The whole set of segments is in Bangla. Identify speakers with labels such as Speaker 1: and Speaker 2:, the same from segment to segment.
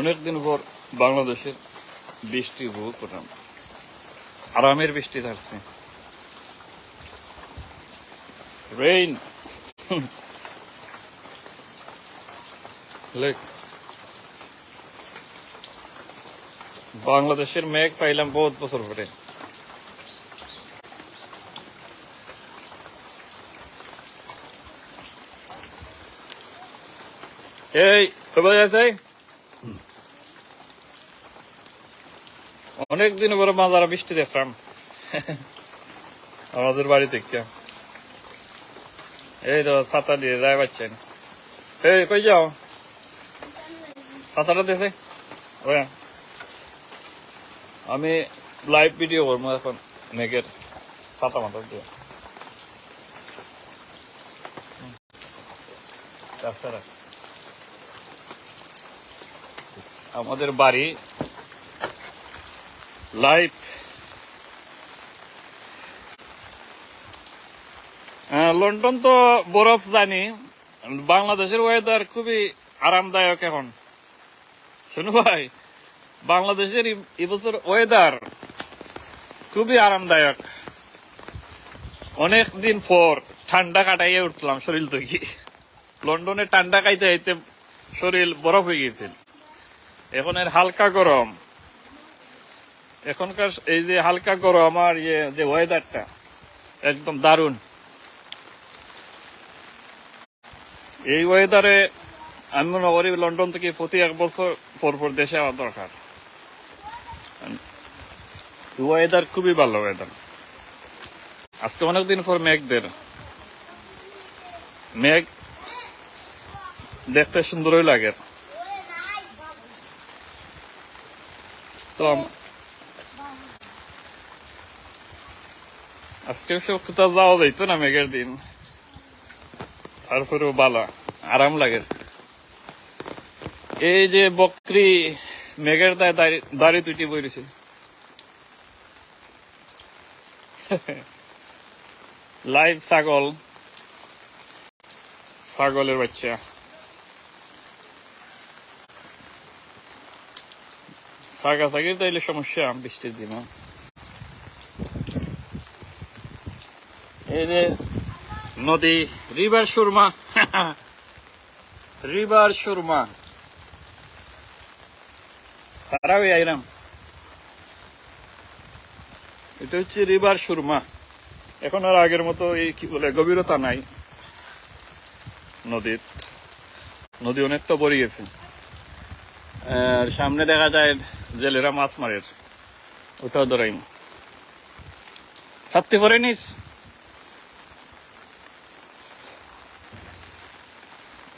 Speaker 1: অনেকদিন পর বাংলাদেশের বৃষ্টি উপভোগ করলাম। আরামের বৃষ্টি থাকছে। রেইন বাংলাদেশের মেঘ পাইলাম বহুত বছর পরে। এই সবাই আছে অনেকদিন পরে মাজারা বৃষ্টি দেখলাম। আমাদের বাড়ি থেকে। এই তো ছাতা দিয়ে যায় পাচ্ছেন। এই, কই যাও? ছাতাটা দেখে। আমি লাইভ ভিডিও করব এখন মেঘের ছাতা মাথা দিয়ে। আমাদের বাড়ি লাইভ লন্ডন তো বরফ জানি। বাংলাদেশের ওয়েদার খুবই আরামদায়ক এখন। শুনু ভাই, বাংলাদেশের এবছর ওয়েদার খুবই আরামদায়ক। অনেক দিন পর ঠান্ডা কাটাইয়ে উঠলাম শরীর থেকে লন্ডনে ঠান্ডা খাইতে খাইতে শরীর বরফ হয়ে গেছিল এখন এর হালকা গরম। এখনকার এই যে হালকা গরম আর ইয়ে যে ওয়েদারটা একদম দারুণ। এই ওয়েদারে আমি মনে করি লন্ডন থেকে প্রতি এক বছর পর পর দেশে আওয়া দরকার। ওয়েদার খুবই ভালো ওয়েদার আজকে অনেকদিন পর মেঘদের। মেঘ দেখতে সুন্দরই লাগে। তো আজকে কোথাও যাওয়া যাইতো না মেঘের দিন। তারপরেও বালা, আরাম লাগে। এই যে বকরি মেঘের দায় দাড়ি- তুটি বইরেছে। লাইভ ছাগল। ছাগলের বাচ্চা। ছাগা ছাগির তাইলে সমস্যা, বৃষ্টির দিনে এই যে নদী, রিভার সুরমা। রিভার সুরমা। খারাপই আইরাম। এটা হচ্ছে রিভার সুরমা। এখন আর আগের মতো এই কি বলে, গভীরতা নাই নদীর। নদী অনেকটা বড়ি গেছে। আর সামনে দেখা যায় জেলেরা মাছ মারের। ওটাও ধরাইম ছাত্তি পরে নিস?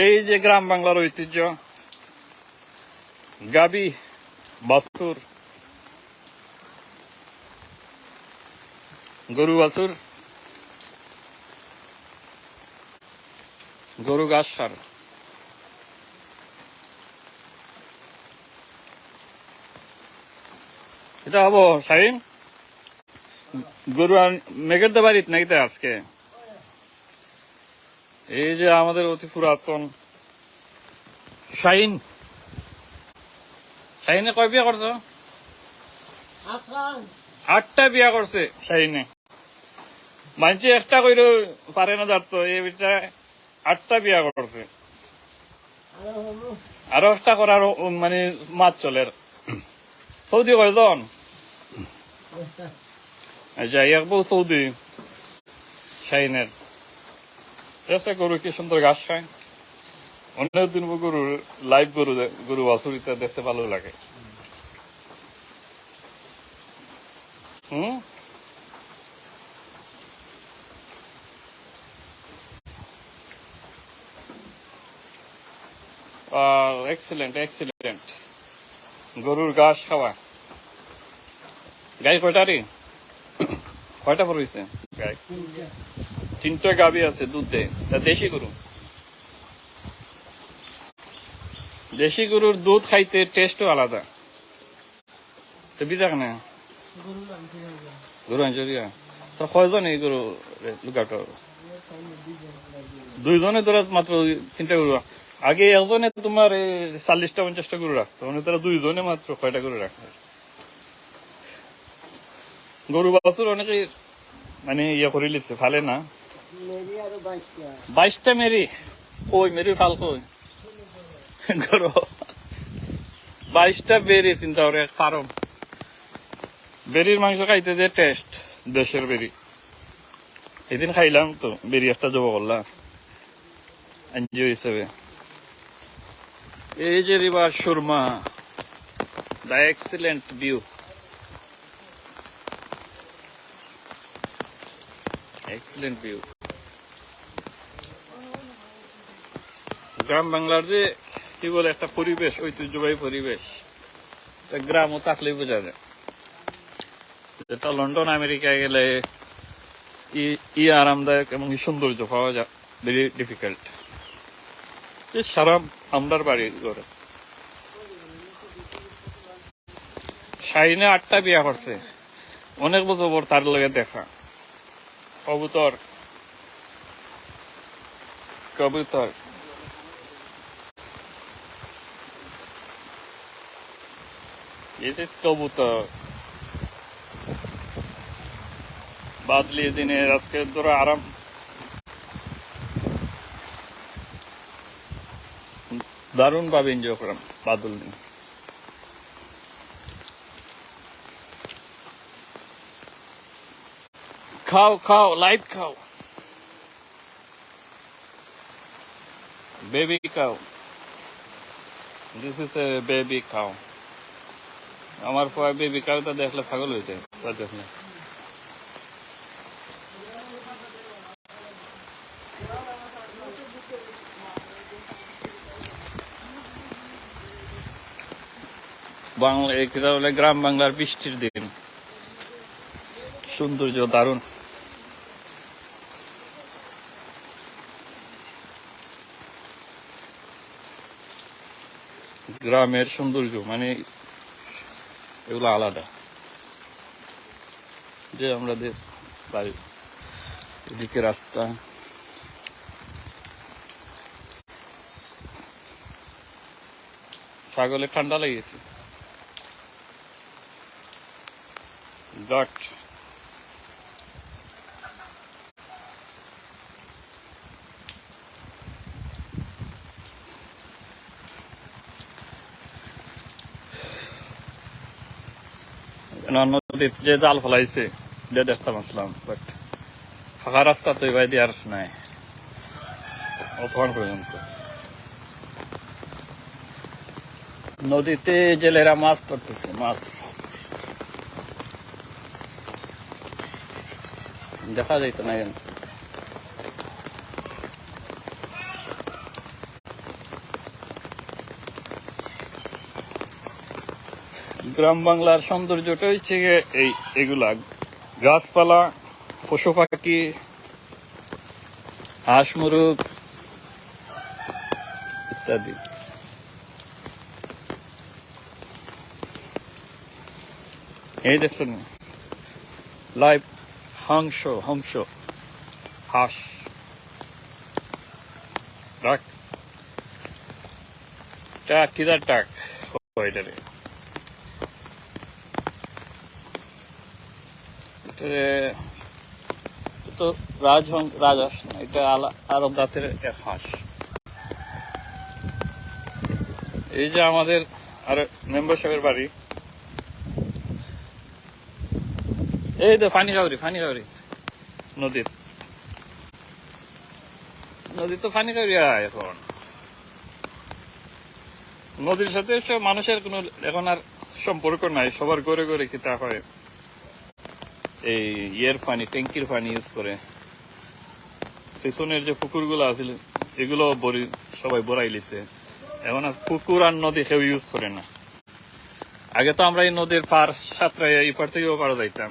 Speaker 1: এই যে গ্রাম বাংলার ঐতিহ্য, গাবি, বাসুর, গরু বাছুর, গরু ঘাস সার এটা হব শাহিন, গরু আর মেঘের তো বাড়িত নাকি আজকে। এই যে আমাদের অতি পুরাতন শাহিন শাহিনে কয় বিয়া করছ? আটটা বিয়া করছে শাহিনে মানছি একটা কইলে পারে না যার তো এই বিটা আটটা বিয়া করছে। আরও একটা করার মানে মাছ চলে সৌদি কয়জন যাই একবো সৌদি শাহিনের চেষ্টা গরু কি সুন্দর ঘাস খায়? অনেক দিন পর গরু লাইভ গরু গরু বাছুরিটা দেখতে ভালো লাগে। হুম? এক্সিলেন্ট এক্সিলেন্ট গরুর ঘাস খাওয়া। গাই কয়টা রে? কয়টা পড়েছে তিনটা গাবি আছে দেশি গরু। দেশি গরুর দুধ খাইতে আলাদা। তো বিদাক না গরু তো কয়জন এই গরু লুকাটো দুইজনে তোরা মাত্র তিনটা গরু আগে একজনে তোমার চাল্লিশটা, পঞ্চাশটা গরু রাখতো। মানে তারা দুইজনে মাত্র কয়টা গরু রাখতো গরু বাছুর অনেকে মানে ইয়ে করে লিখছে ফালে না?
Speaker 2: বাইশটা।
Speaker 1: মেরি? কই মেরি ফাল কই? গরু। বাইশটা বেরি চিন্তা করে ফার্ম। বেরির মাংস খাইতে যে টেস্ট দেশের বেরি। এদিন খাইলাম তো বেরি একটা জব করলাম এনজিও হিসেবে। এই যে river Surma the excellent view. Excellent view গ্রাম বাংলার যে কি বলে একটা পরিবেশ, ঐতিহ্যবাহী পরিবেশ গ্রামও থাকলেই বোঝা যায়। যেটা লন্ডন, আমেরিকায় গেলে ই- আরামদায়ক এবং ই সৌন্দর্য পাওয়া যায় ভেরি ডিফিকাল্ট সারা আমরার বাড়ি ঘরে। শাহিনে আটটা বিয়া করছে অনেক বছর পর তার লগে দেখা। কবুতর কবুতর This is কবুতর বাদলি দিনে আজকে ধরো আরাম দারুণ ভাবে এনজয় বাদল দিন খাও খাও লাইট খাও। বেবি খাও। দিস ইজ এ বেবি খাও। আমার পর বেবি কাউটা দেখলে পাগল হয়ে যায়। দেখলে। বাংলা গ্রাম বাংলার বৃষ্টির দিন। সৌন্দর্য দারুণ। গ্রামের সৌন্দর্য মানে এগুলো আলাদা। যে আমাদের বাড়ি এদিকে রাস্তা। ছাগলে ঠান্ডা লেগেছে। গট নদীতে যে জাল ফলাইছে বাট ফাঁকা রাস্তা তো এবার নাই পর্যন্ত। নদীতে জেলেরা মাছ ধরতেছে, মাছ। দেখা যাইতো না কেন গ্রাম বাংলার সৌন্দর্যটা হচ্ছে এই, এগুলা। গাছপালা, পশু পাখি, হাঁস, মুরগ ইত্যাদি। এই দেখছেন, লাইভ হাংস, হংস, হাঁস। ডাক। টাক কিদার টাক ওইটারে এটারে এটা তো রাজহং রাজহাঁস এটা আরব জাতের এক হাঁস। এই যে আমাদের আর মেম্বার সাহেবের বাড়ি। এই তো ফানি খাওয়ারি ফানি খাওয়ারি নদীর। নদীর তো ফানি আয় এখন। নদীর সাথে মানুষের কোনো এখন আর সম্পর্ক নাই, সবার ঘরে ঘরে খিতা হয়? এই ইয়ের পানি, ট্যাঙ্কির পানি ইউজ করে। পেছনের যে পুকুরগুলো আছিল, এগুলো বড়ি, সবাই বড়াই লিছে। এখন আর পুকুর আর নদী কেউ ইউজ করে না। আগে তো আমরা এই নদীর পার সাঁতরাই এই পার থেকেও পার যাইতাম।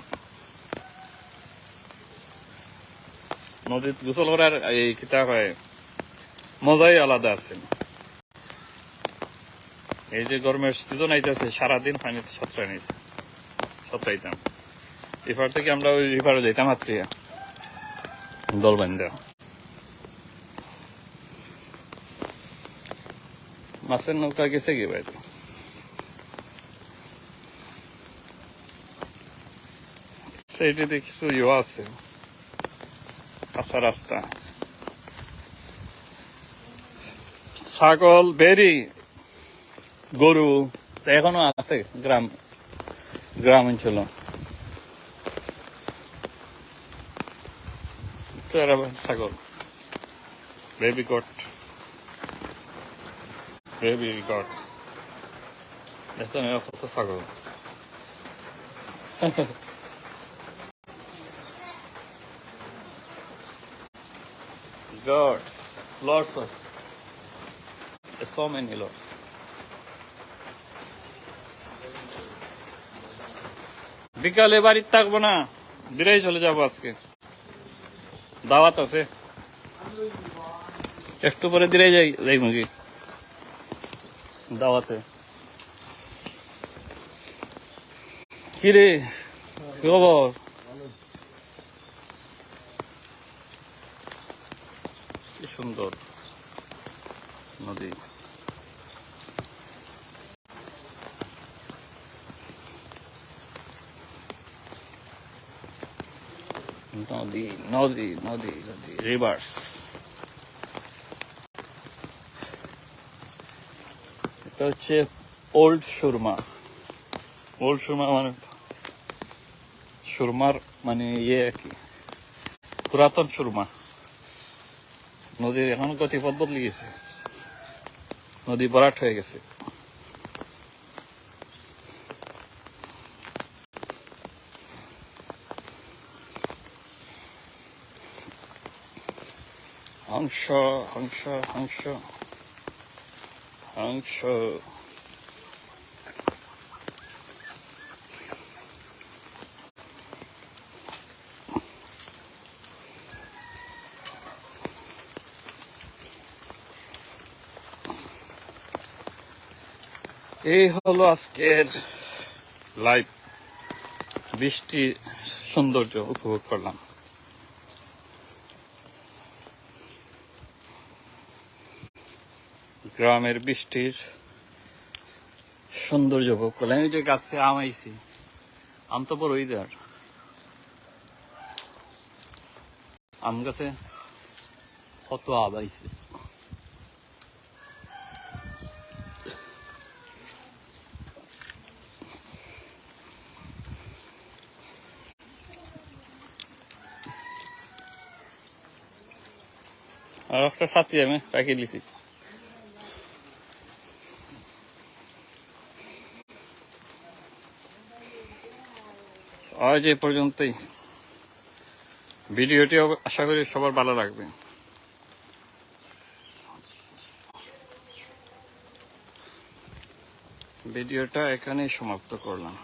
Speaker 1: নদীত গোসল করার এই কিতা হয়, মজাই আলাদা আছে। এই যে গরমের সিজন আইতেছে, সারাদিন পানিতে সাঁতরাই নিতে সাঁতরাইতাম। এপার থেকে আমরা ওই এপারে যাইতাম হাত্রিয়া দল বান্ধা মাছের নৌকা গেছে কি বাইরে সেইটিতে কিছু ইয়ে আছে। কাঁচা রাস্তা। ছাগল, বেরি, গরু এখনও আছে গ্রাম গ্রাম অঞ্চল। এরা ছাগল বেবি গট বেবি গট এসব কত ছাগল gods, lots of, so many. বিকালে বাড়িতে থাকব না। বিরাই চলে যাব আজকে। দাওয়াত আছে। একটু পরে দিলে যাই যাই মুখি দাওয়াতে। কিরে কি খবর? কি সুন্দর নদী। নদী নদী নদী নদী। রিভার্স এটা হচ্ছে ওল্ড সুরমা ওল্ড সুরমা মানে সুরমার মানে ইয়ে আর কি। পুরাতন সুরমা। নদীর এখন গতিপথ বদলে গেছে। নদী বরাট হয়ে গেছে। হংস হংস হংস। হংস। এই হলো আজকের লাইভ বৃষ্টি সৌন্দর্য উপভোগ করলাম। গ্রামের বৃষ্টির সৌন্দর্য উপভোগ করলাম এই যে গাছে আম আইছি, আম তো বড় ইদার আম গাছে কত আম আইছে। আর একটা সাথী আমি রাখি দিছি। আজ এ পর্যন্তই। ভিডিওটি আশা করি সবার ভালো লাগবে। ভিডিওটা এখানেই সমাপ্ত করলাম।